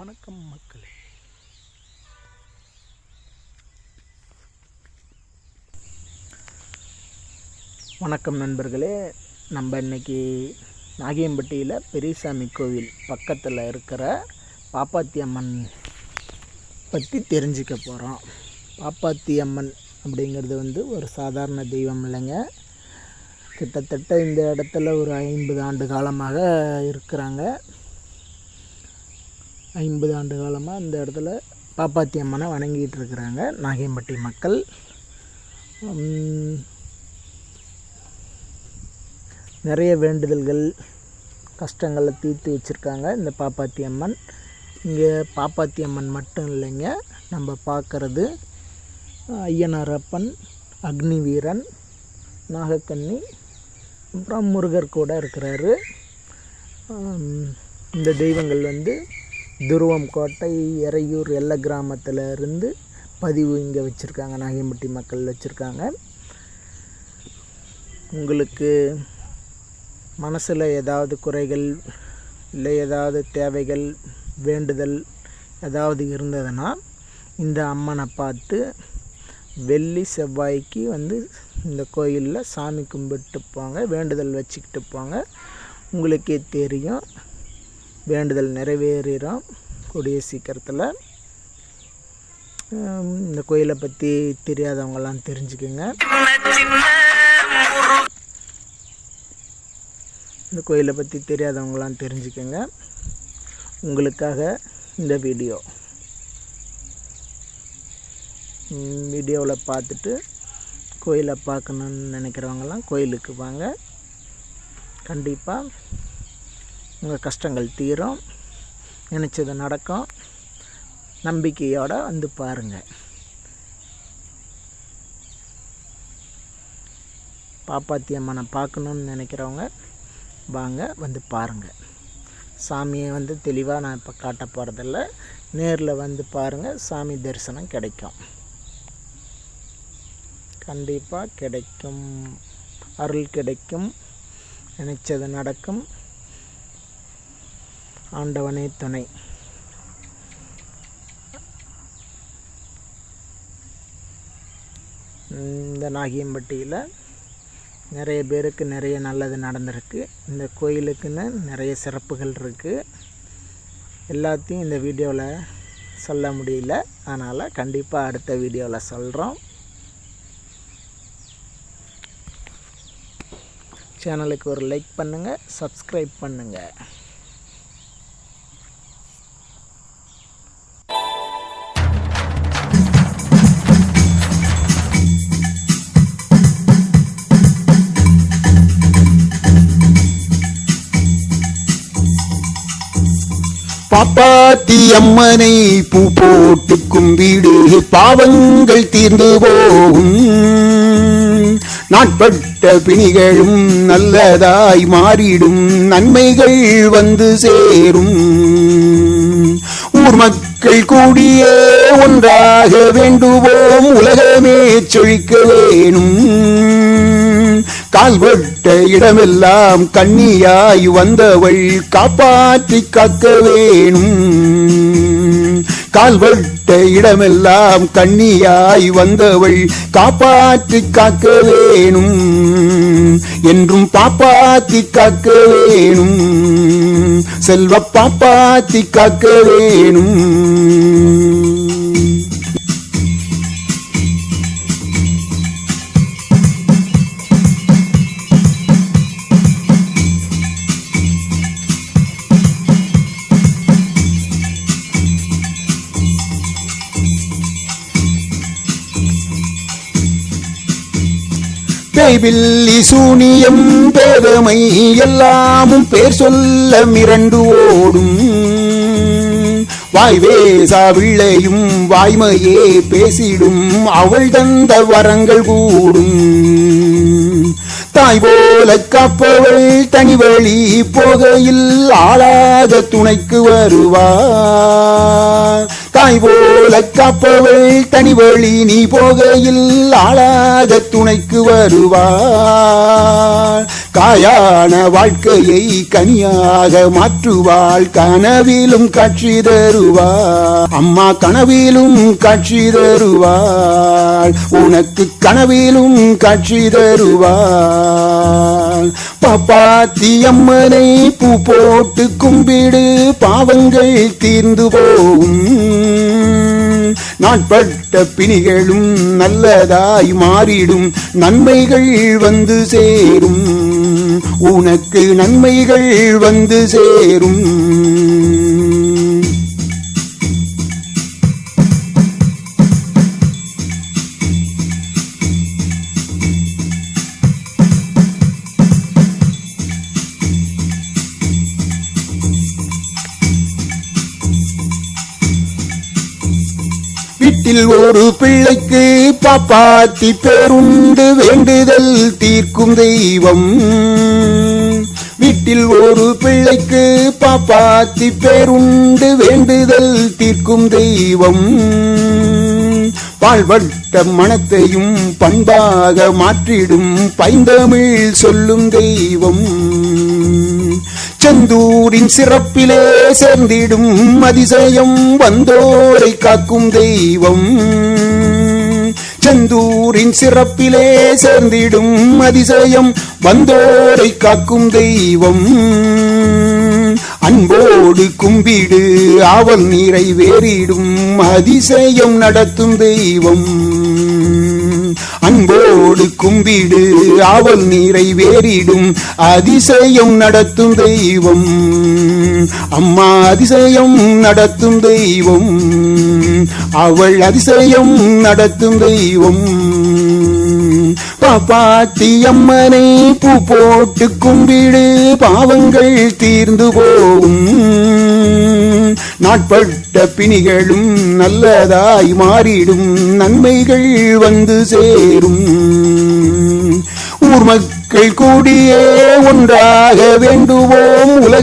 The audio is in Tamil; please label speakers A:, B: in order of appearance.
A: வணக்கம் மக்களே. வணக்கம் நண்பர்களே நம்ம இன்னைக்கு நாகியம்பட்டியில் பெரியசாமி கோவில் பக்கத்தில் இருக்கிற பாப்பாத்தி அம்மன் பற்றி தெரிஞ்சுக்க போகிறோம் பாப்பாத்தி அம்மன் அப்படிங்கிறது வந்து ஒரு சாதாரண தெய்வம் இல்லைங்க. கிட்டத்தட்ட இந்த இடத்துல ஒரு ஐம்பது ஆண்டு காலமாக இருக்கிறாங்க. ஐம்பது ஆண்டு காலமாக இந்த இடத்துல பாப்பாத்தி அம்மனை வணங்கிட்டு இருக்கிறாங்க. நாகையம்பட்டி மக்கள். நிறைய வேண்டுதல்கள் கஷ்டங்களை தீர்த்து வச்சுருக்காங்க இந்த பாப்பாத்தி அம்மன். இங்கே பாப்பாத்தி அம்மன் மட்டும் இல்லைங்க நம்ம பார்க்குறது ஐயனாரப்பன் அக்னி வீரன் நாகக்கண்ணி அப்புறம் முருகர் கூட இருக்கிறாரு. இந்த தெய்வங்கள் வந்து துருவம் கோட்டை எறையூர் எல்ல கிராமத்தில் இருந்து பதிவு இங்கே வச்சுருக்காங்க. நாகையம்பட்டி மக்கள் வச்சுருக்காங்க. உங்களுக்கு மனசில் ஏதாவது குறைகள் இல்லை ஏதாவது தேவைகள் வேண்டுதல் ஏதாவது இருந்ததுன்னா இந்த அம்மனை பார்த்து வெள்ளி செவ்வாய்க்கு வந்து இந்த கோயிலில் சாமி கும்பிட்டு போங்க வேண்டுதல் வச்சுக்கிட்டு போங்க. உங்களுக்கே தெரியும். வேண்டுதல் நிறைவேறிடும் கூடிய சீக்கிரத்தில். இந்த கோயிலை பற்றி தெரியாதவங்கெல்லாம் தெரிஞ்சுக்குங்க. இந்த கோயிலை பற்றி தெரியாதவங்களாம் தெரிஞ்சுக்குங்க. உங்களுக்காக இந்த வீடியோ. வீடியோவில் பார்த்துட்டு கோயிலை பார்க்கணுன்னு நினைக்கிறவங்கலாம் கோயிலுக்கு வாங்க. கண்டிப்பாக உங்கள் கஷ்டங்கள் தீரும். நினச்சது நடக்கும். நம்பிக்கையோடு வந்து பாருங்கள் பாப்பாத்தி அம்மனை பார்க்கணுன்னு நினைக்கிறவங்க வாங்க வந்து பாருங்கள் சாமியை வந்து தெளிவாக நான் இப்போ காட்ட போகிறதில்ல நேரில் வந்து பாருங்கள் சாமி தரிசனம் கிடைக்கும். கண்டிப்பாக கிடைக்கும். அருள் கிடைக்கும். நினச்சது நடக்கும். ஆண்டவனே துணை. இந்த நாகியம்பட்டியில் நிறைய பேருக்கு நிறைய நல்லது நடந்திருக்கு. இந்த கோயிலுக்குன்னு நிறைய சிறப்புகள் இருக்குது எல்லாத்தையும் இந்த வீடியோவில் சொல்ல முடியல. அதனால் கண்டிப்பாக அடுத்த வீடியோவில் சொல்கிறோம் சேனலுக்கு ஒரு லைக் பண்ணுங்கள் சப்ஸ்கிரைப் பண்ணுங்கள்
B: பாப்பாத்தி அம்மனை பூ போட்டு கும்பிடு பாவங்கள் தீர்ந்து போகும். நாட்பட்ட பிணிகளும் நல்லதாய் மாறிடும் நன்மைகள் வந்து சேரும். ஊர் மக்கள் கூடியே ஒன்றாக வேண்டுவோம் உலகமே சொழிக்க வேணும். கால்வட்ட இடமெல்லாம் கண்ணியாய் வந்தவள் காப்பாற்றி காக்க வேணும். கால்வட்ட இடமெல்லாம் கண்ணியாய் வந்தவள் காப்பாற்றி காக்க வேணும். என்றும் பாப்பாத்தி காக்க வேணும். செல்வ பாப்பாத்தி காக்க வேணும். பேய்பில்லி சூனியம் பேதமை எல்லாமும் பேர் சொல்ல மிரண்டு ஓடும். வாய் பிள்ளையும் வாய்மையே பேசிடும். அவள் தந்த வரங்கள் கூடும். தாய் போல காப்பவள் தனி வழி போகையில் ஆளாத துணைக்கு வருவார் தாய் போல காப்பவள் தனி வழி நீ போகையில் ஆளாத துணைக்கு வருவாள். காயான வாழ்க்கையை கனியாக மாற்றுவாள் கனவிலும் காட்சி தருவாள். அம்மா கனவிலும் காட்சி தருவாள் உனக்கு கனவிலும் காட்சி தருவாள். பாப்பாத்தி அம்மனை பூ போட்டு கும்பிடு பாவங்கள் தீர்ந்து போகும். நாட்பட்ட பிணிகளும் நல்லதாய் மாறிடும் நன்மைகள் வந்து சேரும். உனக்கு நன்மைகள் வந்து சேரும். வீட்டில் ஒரு பிள்ளைக்கு பாப்பாத்தி பேருண்டு வேண்டுதல் தீர்க்கும் தெய்வம். வீட்டில் ஒரு பிள்ளைக்கு பாப்பாத்தி பேருண்டு வேண்டுதல் தீர்க்கும் தெய்வம். பால்வட்ட மனத்தையும் பண்பாக மாற்றிடும் பைந்தமிழ் சொல்லும் தெய்வம். செந்தூரின் சிறப்பிலே சேர்ந்திடும் அதிசயம் வந்தோரை காக்கும் தெய்வம். செந்தூரின் சிறப்பிலே சேர்ந்திடும் அதிசயம் வந்தோரை காக்கும் தெய்வம். அன்போடு கும்பிடு ஆவல் நிறைவேறிடும் அதிசயம் நடத்தும் தெய்வம். அன்போடு கும்பிடு அவள் நிறைவேறிடும் அதிசயம் நடத்தும் தெய்வம். அம்மா அதிசயம் நடத்தும் தெய்வம். அவள் அதிசயம் நடத்தும் தெய்வம். பாட்டி அம்மனை பூ போட்டு கும்பிடு பாவங்கள் தீர்ந்து போகும். நாட்பட்ட பிணிகளும் நல்லதாய் மாறிடும். நன்மைகள் வந்து சேரும். ஊர் மக்கள் கூடியே ஒன்றாக வேண்டுவோம். உலக